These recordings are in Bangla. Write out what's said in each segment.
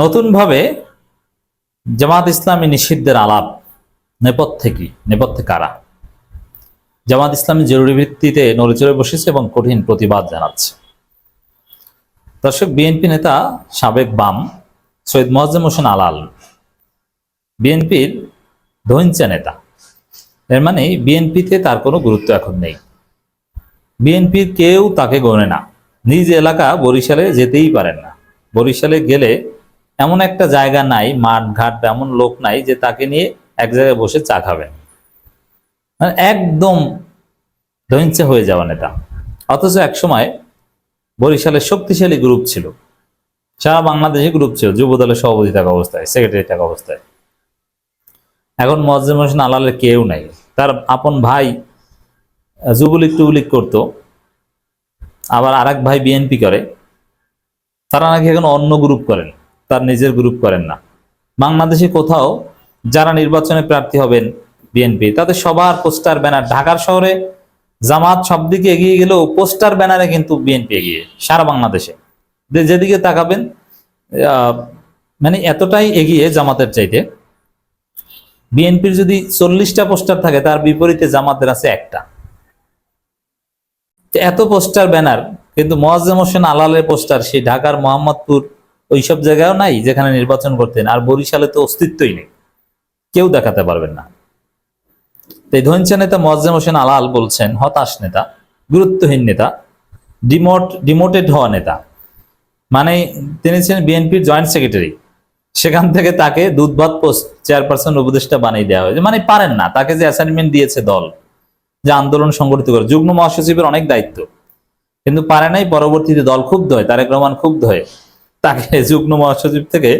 নতুনভাবে জামাত ইসলামী নিষিদ্ধের আলাপ নেপথ্যে কি? নেপথ্যে কারা? জামাত ইসলামী জরুরি ভিত্তিতে নড়েচড়ে বসেছে এবং কঠিন প্রতিবাদ জানাচ্ছে। দর্শক, বিএনপি নেতা সাবেক বাম সৈয়দ মোয়াজ্জেম হোসেন আলাল, বিএনপির ধৈঞ্চা নেতা। এর মানে বিএনপিতে তার কোনো গুরুত্ব এখন নেই। বিএনপির কেউ তাকে গণে না। নিজ এলাকা বরিশালে যেতেই পারেন না। বরিশালে গেলে এমন একটা জায়গা নাই মাঠ ঘাট এমন লোক নাই যে তাকে নিয়ে এক জায়গায় বসে চা খাবেন। মানে একদম ধৈঞ্চে হয়ে যাওয়া নেতা। অথচ একসময় বরিশালের শক্তিশালী গ্রুপ ছিল। সারা বাংলাদেশে গ্রুপ ছিল, যুব দলের সভাপতি থাকা অবস্থায়, সেক্রেটারি থাকা অবস্থায়। এখন মজ্জেম হোসেন আলালের কেউ নাই। তার আপন ভাই যুবলীগ টুবলীগ করতো। আবার আর এক ভাই বিএনপি করে। তারা নাকি এখন অন্য গ্রুপ করেন। তার নিজের গ্রুপ করেন না। বাংলাদেশে কোথাও যারা নির্বাচনে প্রার্থী হবেন বিএনপি তাদের সবার পোস্টার, ব্যানার ঢাকার শহরে, জামাত সব দিকে এগিয়ে গেলেও পোস্টার, ব্যানারে কিন্তু বিএনপি এগিয়ে, সারা বাংলাদেশে। যেদিকে তাকাবেন মানে এতটাই এগিয়ে জামাতের চাইতে। বিএনপির যদি চল্লিশটা পোস্টার থাকে, তার বিপরীতে জামাতের আছে একটা। এত পোস্টার, ব্যানার, কিন্তু মোয়াজ্জেম হোসেন আলালের পোস্টার, সেই ঢাকার মোহাম্মদপুর ওইসব জায়গায়ও নাই যেখানে নির্বাচন করতেন, আর বরিশালে তো অস্তিত্বই নেই। কেউ দেখাতে পারবেন না। তো এই ধৈঞ্চা নেতা মোয়াজ্জেম হোসেন আলাল বলছেন, হতাশ নেতা, গুরুত্বহীন নেতা, ডিমোট, ডিমোটেড হওয়া নেতা। মানে তিনি ছিলেন বিএনপির জয়েন্ট সেক্রেটারি। সেখান থেকে তাকে দুধভাত পোস্ট চেয়ারপারসন উপদেষ্টা বানিয়ে দেওয়া হয়েছে। মানে পারেন না, তাকে যে অ্যাসাইনমেন্ট দিয়েছে দল, যে আন্দোলন সংগঠিত করে। যুগ্ম মহাসচিবের অনেক দায়িত্ব। কিন্তু পারে নাই, পরবর্তীতে দল ক্ষুব্ধ হয়, তারেক রহমান ক্ষুব্ধ হয়ে। তাকে যুগ্ম মহাসচিব থেকে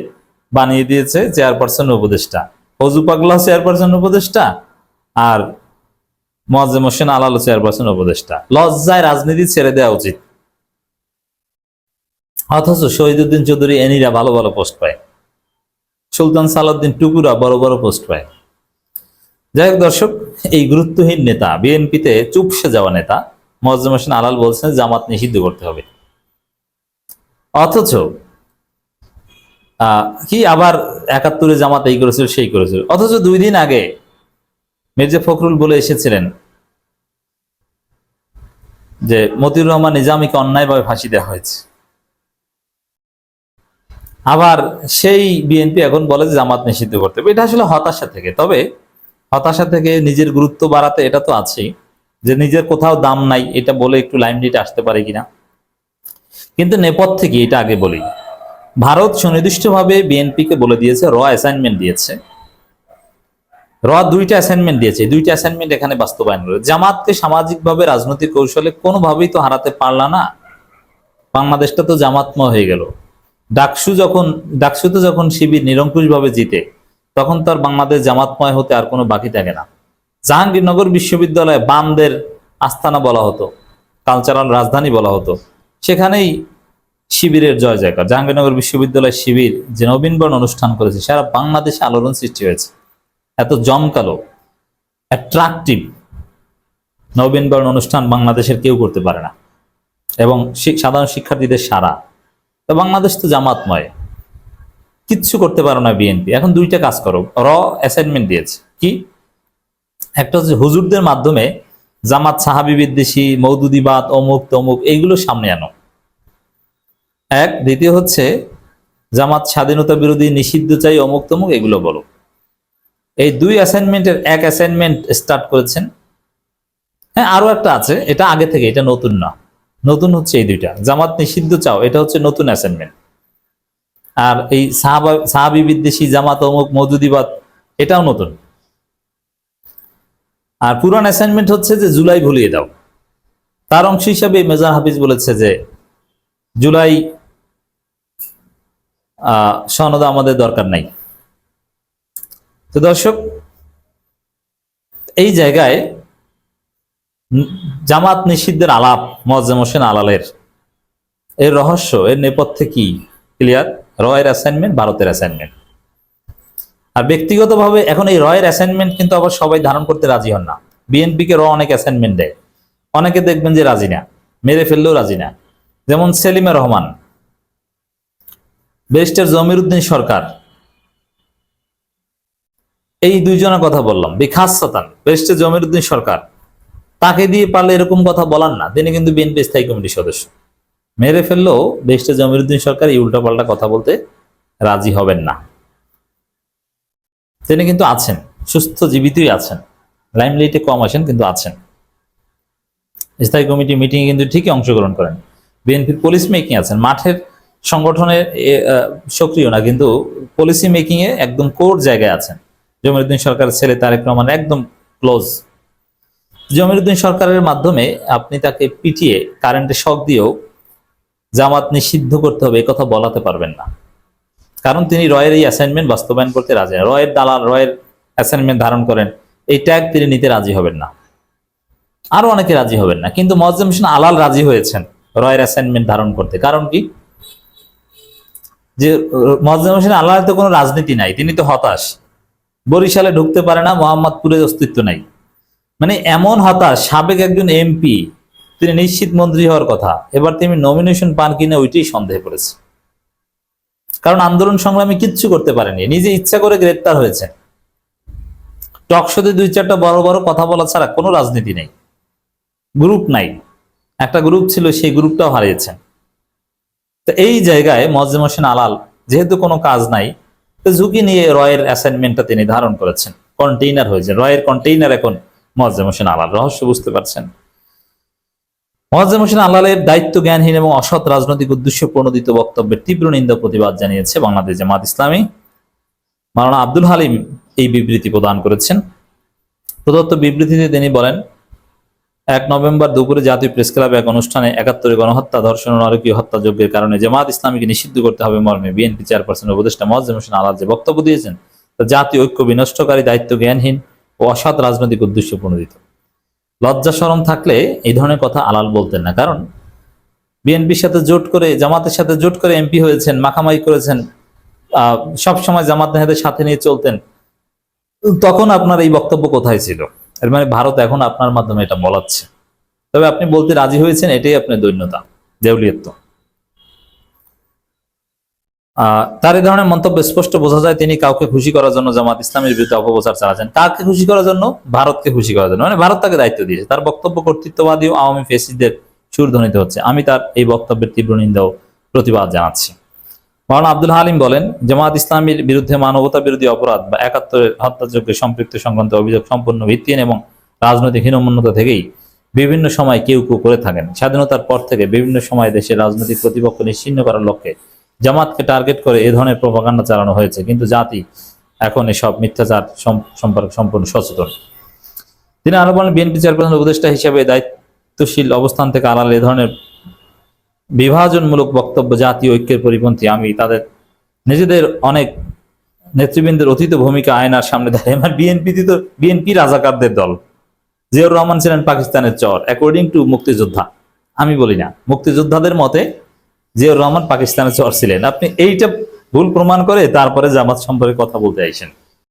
বানিয়ে দিয়েছে চেয়ারপারসন উপদেষ্টা। ফজু পাগলা চেয়ারপারসন উপদেষ্টা আর মোয়াজ্জেম হোসেন আলাল চেয়ারপারসন উপদেষ্টা। লজ্জায় রাজনীতি ছেড়ে দেওয়া উচিত। অথচ শহীদুদ্দিন চৌধুরী এনিরা ভালো ভালো পোস্ট পায়। সুলতান সালাউদ্দিন টুকুরা বড় বড় পোস্ট পায়। যাই দর্শক, এই গুরুত্বহীন নেতা, বিএনপিতে চুপসে যাওয়া নেতা, মোয়াজ্জেম হোসেন আলাল বলছেন জামাত নিষিদ্ধ করতে হবে। অথচ কি আবার একাত্তরে জামাত এই করেছিল, সেই করেছিল। অথচ দুই দিন আগে মির্জা ফখরুল বলে এসেছিলেন যে মতিউর রহমান নিজামীকে অন্যায়ভাবে ফাঁসি দেওয়া হয়েছে। আবার সেই বিএনপি এখন বলে যে জামাত নিষিদ্ধ করতে হবে। এটা আসলে হতাশা থেকে। তবে হতাশা থেকে নিজের গুরুত্ব বাড়াতে এটা তো আছেই, যে নিজের কোথাও দাম নাই, এটা বলে একটু লাইমলিটে আসতে পারে কিনা। কিন্তু নেপথ্যে কি, এটা আগে বলি ভারত সুনির্দিষ্টভাবে বিএনপিকে বলে দিয়েছে, র অ্যাসাইনমেন্ট দিয়েছে। র দুইটা অ্যাসাইনমেন্ট দিয়েছে। দুইটা অ্যাসাইনমেন্ট এখানে বাস্তবায়ন করে জামাতকে সামাজিকভাবে, রাজনৈতিক কৌশলে কোনোভাবেই তো হারাতে পারলা না। বাংলাদেশটা তো জামাতময় হয়ে গেল। ডাকসু যখন ডাকসুতে যখন শিবির নিরঙ্কুশভাবে জিতে, তখন তার বাংলাদেশ জামাতময় হতে আর কোনো বাকি থাকে না। জাহাঙ্গীরনগর বিশ্ববিদ্যালয়ে বামদের আস্তানা বলা হতো কালচারাল রাজধানী বলা হতো। সেখানেই শিবিরের জয় জয়কার। জাহাঙ্গীরনগর বিশ্ববিদ্যালয় শিবির যে নবীনবরণ অনুষ্ঠান করেছে, সারা বাংলাদেশে আলোড়ন সৃষ্টি হয়েছে। এত জমকালো অ্যাট্রাকটিভ নবীনবরণ অনুষ্ঠান বাংলাদেশের কেউ করতে পারে না। এবং সাধারণ শিক্ষার্থীদের সারা। তো বাংলাদেশ তো জামাতময়। কিচ্ছু করতে পারো না বিএনপি। এখন দুইটা কাজ করো। র অ্যাসাইনমেন্ট দিয়েছে। কি? একটা হচ্ছে হুজুরদের মাধ্যমে জামাত সাহাবি বিদ্বেষী, মৌদুদিবাদ, অমুক, তমুক, এইগুলো সামনে আনো। এক, দ্বিতীয় হচ্ছে, জামাত স্বাধীনতা বিরোধী নিষিদ্ধ চাই, অমুক তমুক, এগুলো বলো। এই দুই অ্যাসাইনমেন্টের এক অ্যাসাইনমেন্ট স্টার্ট করেছেন। হ্যাঁ আরও একটা আছে, এটা আগে থেকে, এটা নতুন না। নতুন হচ্ছে এই দুইটা। জামাত নিষিদ্ধ চাও, এটা হচ্ছে নতুন অ্যাসাইনমেন্ট আর এই সাহাবা, সাহাবি বিদ্বেষী জামাত অমুক মজুদিবাদ, এটাও নতুন। আর পুরান অ্যাসাইনমেন্ট হচ্ছে যে, জুলাই ভুলিয়ে দাও। তার অংশ হিসাবে মেজর হাফিজ বলেছে যে, জুলাই সনদ আমাদের দরকার নাই। তো দর্শক, এই জায়গায় জামাত নিষিদ্ধের আলাপ মজ্জেম হোসেন আলালের। এর রহস্য, এর নেপথ্যে কি? ক্লিয়ার রয়ের অ্যাসাইনমেন্ট ভারতের অ্যাসাইনমেন্ট আর ব্যক্তিগতভাবে এখন এই রয়ের অ্যাসাইনমেন্ট কিন্তু আবার সবাই ধারণ করতে রাজি হন না। বিএনপিকে র অনেক অ্যাসাইনমেন্ট দেয়। অনেকে দেখবেন যে রাজি না। মেরে ফেললেও রাজি না। যেমন সেলিমে রহমান ব্যারিস্টার জমির উদ্দিন সরকার। এই দুইজনের কথা বললাম। বিখাস সাতান ব্যারিস্টার জমির উদ্দিন সরকার। তাকে দিয়ে পারলে এরকম কথা বলার না। তিনি কিন্তু বিএনপি স্থায়ী কমিটির সদস্য। মেরে ফেললেও ব্যারিস্টার জমির উদ্দিন সরকার এই উল্টাপাল্টা কথা বলতে রাজি হবেন না। তিনি কিন্তু আছেন, সুস্থ জীবিতই আছেন। লাইমলাইটে কম আসেন কিন্তু আছেন। স্থায়ী কমিটি মিটিংয়ে কিন্তু ঠিকই অংশগ্রহণ করেন। বিএনপির পলিসি মেকিং আছেন। মাঠের সংগঠনের আহ, সক্রিয় না কিন্তু পলিসি মেকিং এ একদম কোর জায়গায় আছেন। জমিরুদ্দিন সরকারের ছেলে তারেক রহমান একদম ক্লোজ জমিরুদ্দিন সরকারের মাধ্যমে আপনি তাকে পিটিয়ে কারেন্টে শক দিয়েও জামাত নিষিদ্ধ করতে হবে কথা বলাতে পারবেন না। কারণ তিনি রয়ের এই অ্যাসাইনমেন্ট বাস্তবায়ন করতে রাজি রয়ের দালাল রয়ের অ্যাসাইনমেন্ট ধারণ করেন এই ট্যাগ তিনি নিতে রাজি হবেন না। আরও অনেকে রাজি হবেন না কিন্তু মজ্জেম হোসেন আলাল রাজি হয়েছেন রয়ের অ্যাসাইনমেন্ট ধারণ করতে। কারণ কি? যে মজ্জেম হোসেন আল্লাহর তো কোনো রাজনীতি নাই, তিনি তো হতাশ। বরিশালে ঢুকতে পারে না মোহাম্মদপুরের অস্তিত্ব নাই। মানে এমন হতাশ, সাবেক একজন এমপি, তিনি নিশ্চিত মন্ত্রী হওয়ার কথা, এবার তিনি নমিনেশন পান কিনা ওইটাই সন্দেহে করেছে কারণ আন্দোলন সংগ্রামে কিচ্ছু করতে পারেনি, নিজে ইচ্ছা করে গ্রেপ্তার হয়েছে। টকশোতে দুই চারটা বড় বড় কথা বলা ছাড়া কোনো রাজনীতি নেই। গ্রুপ নাই, একটা গ্রুপ ছিল, সেই গ্রুপটাও হারিয়েছেন। তো এই জায়গায় মজ্জেম হোসেন আলাল যেহেতু কোনো কাজ নাই, তো ঝুঁকি নিয়ে রয়ের অ্যাসাইনমেন্টটা তিনি ধারণ করেছেন। কন্টেইনার হয়েছে। রয়ের কন্টেইনার এখন মজ্জেম হোসেন আলাল। রহস্য বুঝতে পারছেন? মজ্জেম হোসেন আলালের দায়িত্ব জ্ঞানহীন এবং অসৎ রাজনৈতিক উদ্দেশ্য প্রণোদিত বক্তব্যের তীব্র নিন্দা প্রতিবাদ জানিয়েছে বাংলাদেশ জামাত ইসলামী। মারানা আব্দুল হালিম এই বিবৃতি প্রদান করেছেন। প্রদত্ত বিবৃতিতে তিনি বলেন এক নভেম্বর দুপুরে জাতীয় প্রেস ক্লাবে এক অনুষ্ঠানে একাত্তরে গণহত্যা, ধর্ষণ ও নারকীয় হত্যাযজ্ঞের কারণে জামাত ইসলামীকে নিষিদ্ধ করতে হবে মর্মে। বিএনপি চেয়ারপারসন উপদেষ্টা মজ্জেম হোসেন আলাদ যে বক্তব্য দিয়েছেন, তা জাতীয় ঐক্য বিনষ্টকারী, দায়িত্ব জ্ঞানহীন ও অসৎ রাজনৈতিক উদ্দেশ্য প্রণোদিত। লজ্জা শরম থাকলে এই ধরনের কথা আলাল বলতেন না। কারণ বিএনপির সাথে জোট করে, জামাতের সাথে জোট করে এমপি হয়েছেন মাখামাই করেছেন আহ সবসময় জামাত নেহাদের সাথে নিয়ে চলতেন। তখন আপনার এই বক্তব্য কোথায় ছিল? এর মানে ভারত এখন আপনার মাধ্যমে এটা বলাচ্ছে। তবে আপনি বলতে রাজি হয়েছেন, এটাই আপনার দৈন্যতা, দেউলিয়ত্ব। তার এই ধরনের মন্তব্য স্পষ্ট বোঝা যায়, তিনি কাউকে খুশি করার জন্য জামাত ইসলামের বিরুদ্ধে অপপ্রচার চালাচ্ছেন। কাকে খুশি করার জন্য? ভারতকে খুশি করার জন্য। মানে ভারত তাকে দায়িত্ব দিয়েছে। তার বক্তব্য কর্তৃত্ববাদী আওয়ামী ফেসিদের সুর ধ্বনিত হচ্ছে। আমি তার এই বক্তব্যের তীব্র নিন্দা প্রতিবাদ জানাচ্ছি। মাওলানা আব্দুল হালিম বলেন জামাত ইসলামীর বিরুদ্ধে মানবতা বিরোধী অপরাধ বা একাত্তরের হত্যাযজ্ঞে সম্পৃক্ত সংক্রান্ত অভিযোগ সম্পূর্ণ ভিত্তিহীন এবং রাজনৈতিক হীনমন্যতা থেকেই বিভিন্ন সময় কেউ কেউ করে থাকেন। স্বাধীনতার পর থেকে বিভিন্ন সময় দেশের রাজনৈতিক প্রতিপক্ষ নিশ্চিন্ন করার লক্ষ্যে জামাতকে টার্গেট করে এ ধরনের প্রভাকাণ্ডা চালানো হয়েছে, কিন্তু জাতি এখন এসব মিথ্যাচার সম- সম্পর্কে সম্পূর্ণ সচেতন। তিনি আরও বলেন, বিএনপি চেয়ারপারসন উপদেষ্টা হিসেবে দায়িত্বশীল অবস্থান থেকে আড়ালে এ ধরনের বিভাজনমূলক বক্তব্য, জাতীয় ঐক্যের পরিপন্থী আমি তাদের নিজেদের অনেক নেতৃবৃন্দের অতীত ভূমিকা আয়নার সামনে দাঁড়িয়ে আমার বিএনপি তো বিএনপি রাজাকারদের দল। জিয়াউর রহমান ছিলেন পাকিস্তানের চর অ্যাকর্ডিং টু মুক্তিযোদ্ধা। আমি বলি না, মুক্তিযোদ্ধাদের মতে জিয়াউর রহমান পাকিস্তানের চর ছিলেন। আপনি এইটা ভুল প্রমাণ করে তারপরে জামাত সম্পর্কে কথা বলতে আইসেন